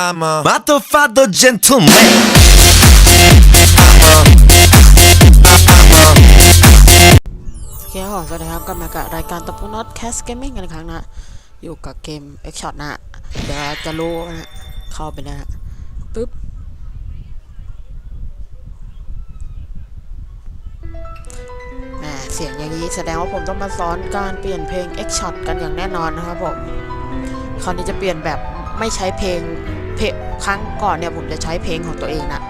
I'm a motherfucker gentleman. I'm a, I'm a, โอเคครับผมสวัสดีครับกลับมากับรายการตะปูน็อตแคสเกมมิ่งกันอีกครั้งนะอยู่กับเกม X Shot นะฮะเดี๋ยวจะรู้นะฮะเข้าไปนะฮะปึ๊บแหมเสียงอย่างนี้แสดงว่าผมต้องมาสอนการเปลี่ยนเพลง X Shot กันอย่างแน่นอนนะครับผม คราวนี้จะเปลี่ยนแบบไม่ใช้เพลง เพลงครั้งก่อนเนี่ยผมจะใช้เพลงของตัวเองนะ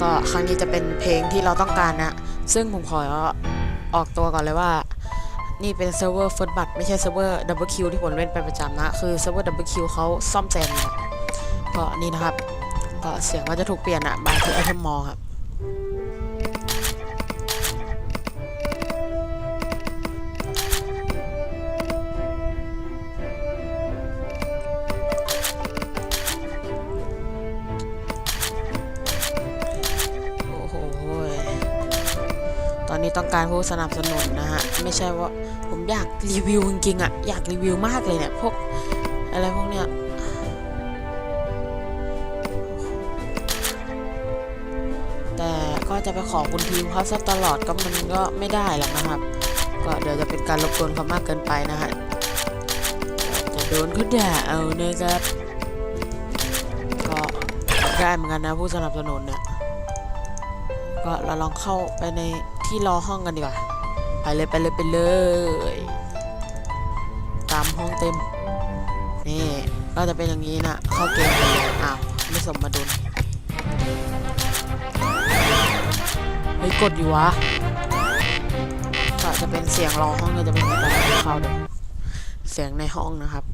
ก็ครั้งนี้จะเป็นเพลงที่เราต้องการนะ ซึ่งผมขอออกตัวก่อนเลยว่า นี่เป็นเซิร์ฟเวอร์เฟิร์สบัตไม่ใช่เซิร์ฟเวอร์ดับเบิลคิวที่ผมเล่นเป็นประจำนะ คือเซิร์ฟเวอร์ดับเบิลคิวเขาซ่อมแซมนะก็นี่นะครับ ก็เสียงว่าจะถูกเปลี่ยนอะบางทีไอเทมมอครับ นี้ต้องการผู้สนับสนุนนะฮะ ไม่ใช่ว่าผมอยากรีวิวจริงๆอะอยากรีวิวมากเลยเนี่ยพวกอะไรพวกเนี้ยแต่ก็จะไปขอคุณทีมเขาซะตลอดก็มันก็ไม่ได้หรอกนะครับ ก็เดี๋ยวจะเป็นการรบกวนเขามากเกินไปนะฮะจะโดนเขาด่าเอานะครับก็ได้เหมือนกันนะผู้สนับสนุนเนี่ยก็เราลองเข้าไปใน ที่รอห้องกันดีกว่า ไปเลยไปเลยไปเลย ตามห้องเต็ม นี่ก็จะเป็นอย่างนี้นะ เข้าเกมเลยอ้าวไม่สมมาดุลเฮ้ยกดอยู่วะก็จะเป็นเสียงรอห้องก็จะเป็นแบบเข้าเดี๋ยวเสียงในห้องนะครับ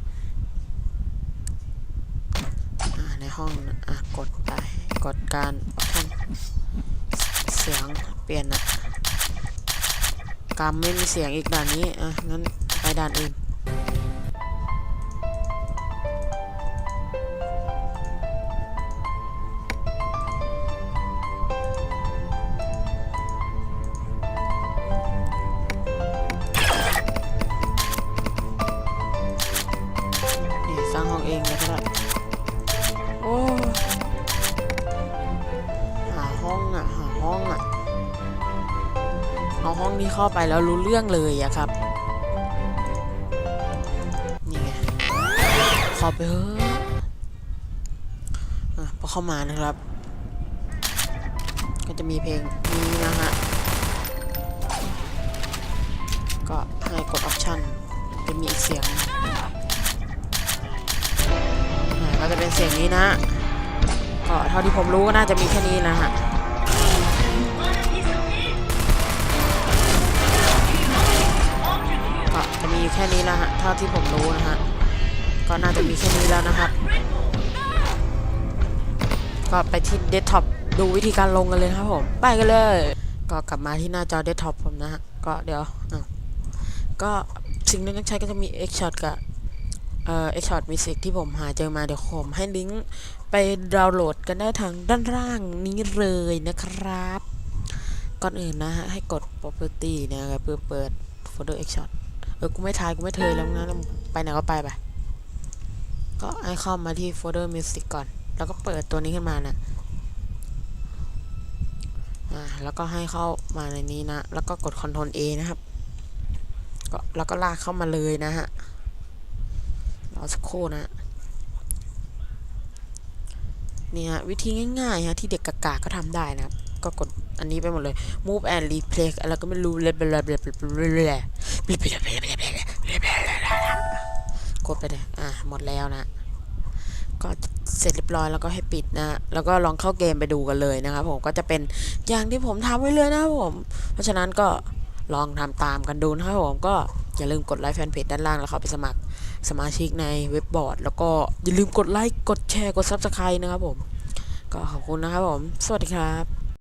ในห้องอะกดไปกดการเสียงเปลี่ยนอะ กรรมไม่มีเสียงอีกด่านนี้ อะ งั้นไปด่านอื่น นี่สร้างห้องเองเลยก็ได้ โอ้ หาห้องอะ หาห้องอะ เอาห้องนี้เข้าไปแล้วรู้เรื่องเลยอะครับ นี่ไงขอไปเถอะพอเข้ามานะครับ ก็จะมีเพลงนี้นะฮะ ก็ให้กดออปชั่นจะมีอีกเสียงก็จะเป็นเสียงนี้นะ ก็เท่าที่ผมรู้ก็น่าจะมีแค่นี้นะฮะ แค่นี้นะฮะเท่าที่ผมรู้นะฮะก็น่าจะมีแค่นี้แล้วนะครับ ก็ไปที่เดสก์ท็อปดูวิธีการลงกันเลยครับผม ไปกันเลย ก็กลับมาที่หน้าจอเดสก์ท็อปผมนะฮะ ก็เดี๋ยวอะก็สิ่งที่ต้องใช้ก็จะมี X Shot กับเอ่อ X Shot Music ที่ผมหาเจอมาเดี๋ยวผมให้ลิงก์ไปดาวน์โหลดกันได้ทางด้านล่างนี้เลยนะครับ ก่อนอื่นนะฮะ ให้กด property นะครับเพื่อเปิด folder x shot เออกูไม่ทายกูไม่เทยแล้วนะไปไหนก็ไปไปก็ให้เข้ามาที่ folder music ก่อน แล้วก็เปิดตัวนี้ขึ้นมานะอ่าแล้วก็ให้เข้ามาในนี้นะ แล้วก็กด Ctrl A นะครับก็แล้วก็ลากเข้ามาเลยนะฮะรอสักครู่นะนี่ฮะวิธีง่ายๆฮะที่เด็กกากาก็ทำได้นะครับ ก็กดอันนี้ไปหมดเลย move and replay อะไรก็ไม่รู้เลยแบบ กดไปเลยอะหมดแล้วนะ ก็เสร็จเรียบร้อยแล้วก็ให้ปิดนะ แล้วก็ลองเข้าเกมไปดูกันเลยนะครับผมก็จะเป็นอย่างที่ผมทำไว้เลยนะครับผม เพราะฉะนั้นก็ลองทำตามกันดูนะครับผมก็อย่าลืมกดไลค์แฟนเพจด้านล่างแล้วเข้าไปสมัครสมาชิกในเว็บบอร์ด แล้วก็อย่าลืมกดไลค์กดแชร์กด Subscribe นะครับผม ก็ขอบคุณนะครับผม สวัสดีครับ